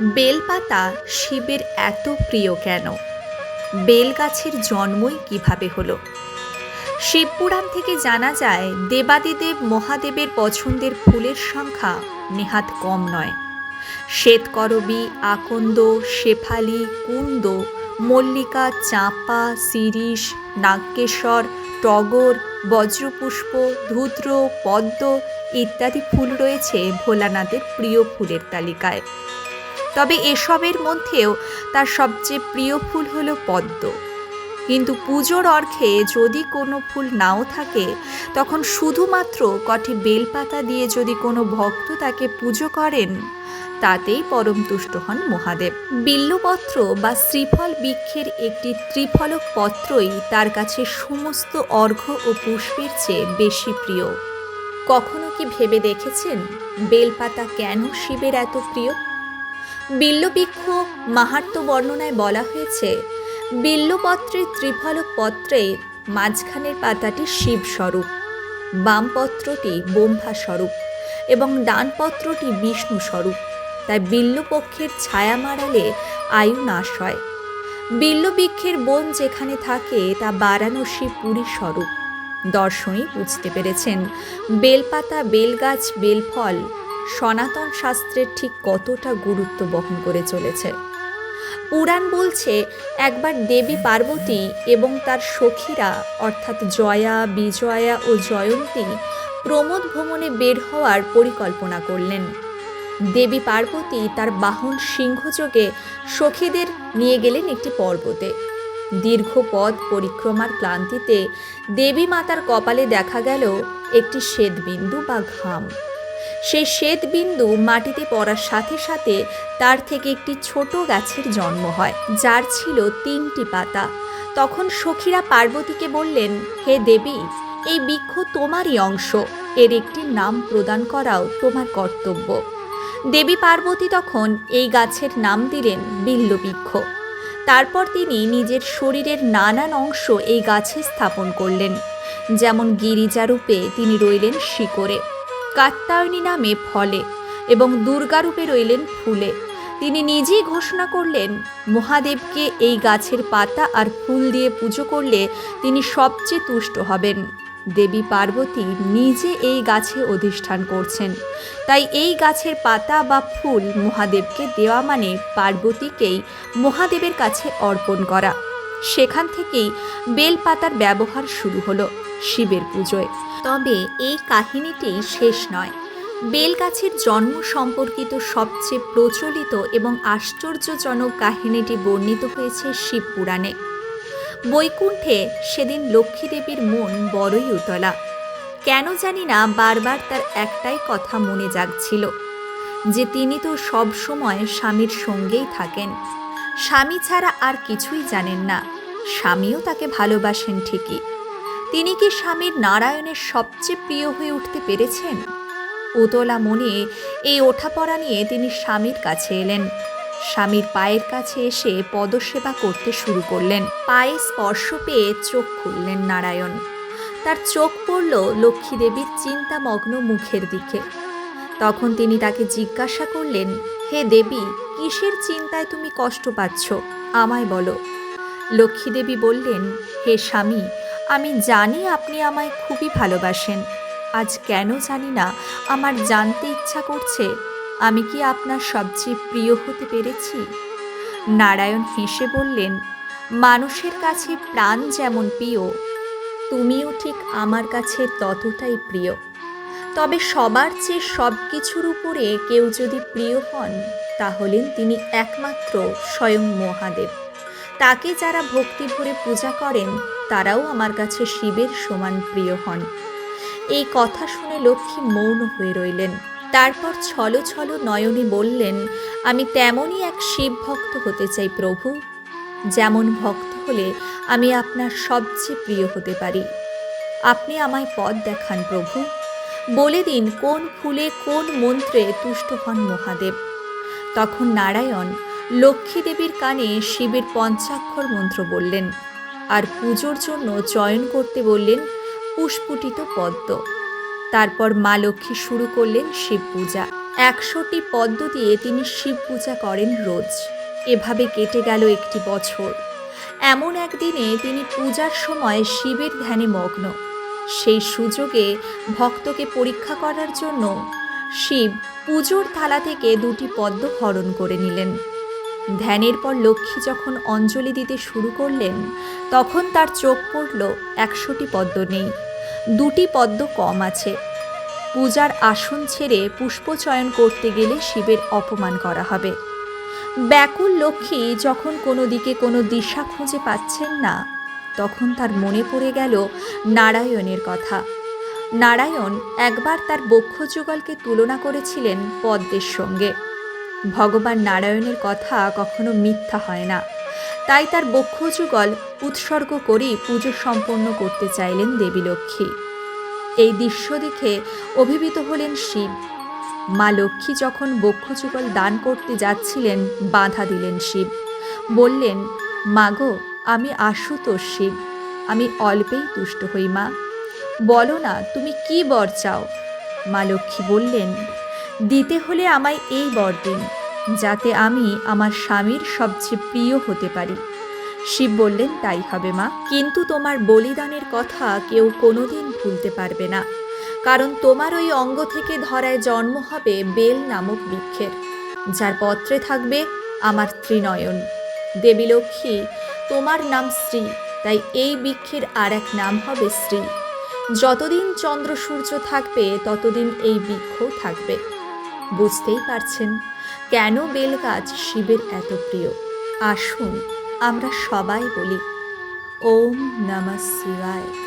বেলপাতা শিবের এত প্রিয় কেন? বেল গাছের জন্মই কীভাবে হলো? শিবপুরাণ থেকে জানা যায়, দেবাদিদেব মহাদেবের পছন্দের ফুলের সংখ্যা নেহাত কম নয়। শ্বেতকরবী, আকন্দ, শেফালি, কুন্দ, মল্লিকা, চাঁপা, শিরিষ নাগকেশ্বর টগর, বজ্রপুষ্প ধূদ্র পদ্ম ইত্যাদি ফুল রয়েছে ভোলানাথের প্রিয় ফুলের তালিকায়। তবে এসবের মধ্যেও তার সবচেয়ে প্রিয় ফুল হলো পদ্ম। কিন্তু পুজোর অর্ঘে যদি কোনো ফুল নাও থাকে, তখন শুধুমাত্র কটি বেলপাতা দিয়ে যদি কোনো ভক্ত তাকে পুজো করেন, তাতেই পরম তুষ্ট হন মহাদেব। বিল্লপত্র বা শ্রীফল বৃক্ষের একটি ত্রিফলক পত্রই তার কাছে সমস্ত অর্ঘ্য ও পুষ্পের চেয়ে বেশি প্রিয়। কখনো কি ভেবে দেখেছেন বেলপাতা কেন শিবের এত প্রিয়? বিল্লবৃক্ষ মাহাত্ম্য বর্ণনায় বলা হয়েছে, বিল্লপত্রের ত্রিফলক পত্রে মাঝখানের পাতাটি শিবস্বরূপ, বামপত্রটি ব্রহ্মা স্বরূপ এবং ডানপত্রটি বিষ্ণু স্বরূপ তাই বিল্লপক্ষের ছায়া মারালে আয়ু নাশ হয়। বিল্লবৃক্ষের বন যেখানে থাকে, তা বারাণসী পুরী স্বরূপ দর্শনই বুঝতে পেরেছেন। বেলপাতা, বেলগাছ, বেলফল সনাতন শাস্ত্রের ঠিক কতটা গুরুত্ব বহন করে চলেছে। পুরাণ বলছে, একবার দেবী পার্বতী এবং তার সখীরা, অর্থাৎ জয়া, বিজয়া ও জয়ন্তী, প্রমোদ ভ্রমণে বের হওয়ার পরিকল্পনা করলেন। দেবী পার্বতী তার বাহন সিংহযোগে সখীদের নিয়ে গেলেন একটি পর্বতে। দীর্ঘ পথ পরিক্রমার ক্লান্তিতে দেবী মাতার কপালে দেখা গেল একটি শ্বেতবিন্দু বা ঘাম। সেই শ্বেতবিন্দু মাটিতে পড়ার সাথে সাথে তার থেকে একটি ছোট গাছের জন্ম হয়, যার ছিল তিনটি পাতা। তখন সখীরা পার্বতীকে বললেন, হে দেবী, এই বৃক্ষ তোমারই অংশ। এর একটি নাম প্রদান করাও তোমার কর্তব্য। দেবী পার্বতী তখন এই গাছের নাম দিলেন বিল্লবৃক্ষ তারপর তিনি নিজের শরীরের নানান অংশ এই গাছে স্থাপন করলেন। যেমন গিরিজারূপে তিনি রইলেন শিকড়ে। কাত্তায়নী নামে ফলে এবং দুর্গারূপে রইলেন ফুলে। তিনি নিজেই ঘোষণা করলেন, মহাদেবকে এই গাছের পাতা আর ফুল দিয়ে পুজো করলে তিনি সবচেয়ে তুষ্ট হবেন। দেবী পার্বতী নিজে এই গাছে অধিষ্ঠান করছেন। তাই এই গাছের পাতা বা ফুল মহাদেবকে দেওয়া মানে পার্বতীকেই মহাদেবের কাছে অর্পণ করা। সেখান থেকেই বেলপাতার ব্যবহার শুরু হলো। শিবের পুজোয়। তবে এই কাহিনীটি শেষ নয়। বেলগাছের জন্ম সম্পর্কিত সবচেয়ে প্রচলিত এবং আশ্চর্যজনক কাহিনীটি বর্ণিত হয়েছে শিবপুরাণে বৈকুণ্ঠে সেদিন লক্ষ্মীদেবীর মন বড়ই উতলা। কেন জানি না বারবার তার একটাই কথা মনে জাগছিল, যে তিনি তো সব সময় স্বামীর সঙ্গেই থাকেন। স্বামী ছাড়া আর কিছুই জানেন না। স্বামীও তাকে ভালোবাসেন ঠিকই। তিনি কি স্বামীর নারায়ণের সবচেয়ে প্রিয় হয়ে উঠতে পেরেছেন? উতলা মনে এই ওঠাপড়া নিয়ে তিনি স্বামীর কাছে এলেন। স্বামীর পায়ের কাছে এসে পদসেবা করতে শুরু করলেন। পায়ে স্পর্শ পেয়ে চোখ খুললেন নারায়ণ। তার চোখ পড়ল লক্ষ্মীদেবীর চিন্তামগ্ন মুখের দিকে। তখন তিনি তাকে জিজ্ঞাসা করলেন, হে দেবী, কিসের চিন্তায় তুমি কষ্ট পাচ্ছ? আমায় বলো। লক্ষ্মীদেবী বললেন, হে স্বামী আমি জানি আপনি আমায় খুবই ভালোবাসেন। আজ কেন জানি না, আমার জানতে ইচ্ছা করছে, আমি কি আপনার সবচেয়ে প্রিয় হতে পেরেছি? নারায়ণ হেসে বললেন, মানুষের কাছে প্রাণ যেমন প্রিয়, তুমিও ঠিক আমার কাছে ততটাই প্রিয়। তবে সবার চেয়ে সব কিছুর উপরে কেউ যদি প্রিয় হন, তাহলে তিনি একমাত্র স্বয়ং মহাদেব। তাকে যারা ভক্তি ভরে পূজা করেন, তারাও আমার কাছে শিবের সমান প্রিয় হন। এই কথা শুনে লক্ষ্মী মৌন হয়ে রইলেন। তারপর ছলো ছলো নয়নী বললেন, আমি তেমনই এক শিব ভক্ত হতে চাই প্রভু। যেমন ভক্ত হলে আমি আপনার সবচেয়ে প্রিয় হতে পারি। আপনি আমায় পথ দেখান প্রভু। বলে দিন, কোন ফুলে কোন মন্ত্রে তুষ্ট হন মহাদেব। তখন নারায়ণ লক্ষ্মী দেবীর কানে শিবের পঞ্চাক্ষর মন্ত্র বললেন, আর পুজোর জন্য চয়ন করতে বললেন পুষ্পুটিত পদ্ম। তারপর মা লক্ষ্মী শুরু করলেন শিব পূজা। একশোটি পদ্ম দিয়ে তিনি শিব পূজা করেন রোজ। এভাবে কেটে গেল একটি বছর। এমন একদিনে তিনি পূজার সময় শিবের ধ্যানে মগ্ন। সেই সুযোগে ভক্তকে পরীক্ষা করার জন্য শিব পুজোর থালা থেকে দুটি পদ্ম হরণ করে নিলেন। ধ্যানের পর লক্ষ্মী যখন অঞ্জলি দিতে শুরু করলেন, তখন তার চোখ পড়ল একশোটি পদ্ম নেই। দুটি পদ্ম কম আছে। পূজার আসন ছেড়ে পুষ্পচয়ন করতে গেলে শিবের অপমান করা হবে। ব্যাকুল লক্ষ্মী যখন কোনো দিকে কোনো দিশা খুঁজে পাচ্ছেন না, তখন তার মনে পড়ে গেল নারায়ণের কথা। নারায়ণ একবার তার বক্ষ যুগলকে তুলনা করেছিলেন পদ্মের সঙ্গে। ভগবান নারায়ণের কথা কখনো মিথ্যা হয় না। তাই তার বক্ষযুগল উৎসর্গ করেই পুজো সম্পন্ন করতে চাইলেন দেবী লক্ষ্মী। এই দৃশ্য দেখে অভিভূত হলেন শিব। মা লক্ষ্মী যখন বক্ষযুগল দান করতে যাচ্ছিলেন, বাধা দিলেন শিব। বললেন, মাগো, আমি আশুতোষ শিব। আমি অল্পেই তুষ্ট হই, মা। বলো না, তুমি কি বর চাও? মা লক্ষ্মী বললেন দিতে হলে আমায় এই বর দিন, যাতে আমি আমার স্বামীর সবচেয়ে প্রিয় হতে পারি। শিব বললেন, তাই হবে মা। কিন্তু তোমার বলিদানের কথা কেউ কোনোদিন ভুলতে পারবে না। কারণ তোমার ওই অঙ্গ থেকে ধরায় জন্ম হবে বেল নামক বৃক্ষের, যার পত্রে থাকবে আমার ত্রিনয়ন। দেবী লক্ষ্মী, তোমার নাম শ্রী, তাই এই বৃক্ষের আর এক নাম হবে শ্রী। যতদিন চন্দ্র সূর্য থাকবে, ততদিন এই বৃক্ষ থাকবে। বুঝতেই পারছেন কেন বেল গাছ শিবের এত প্রিয়। আসুন আমরা সবাই বলি, ওম নমঃ শিবায়।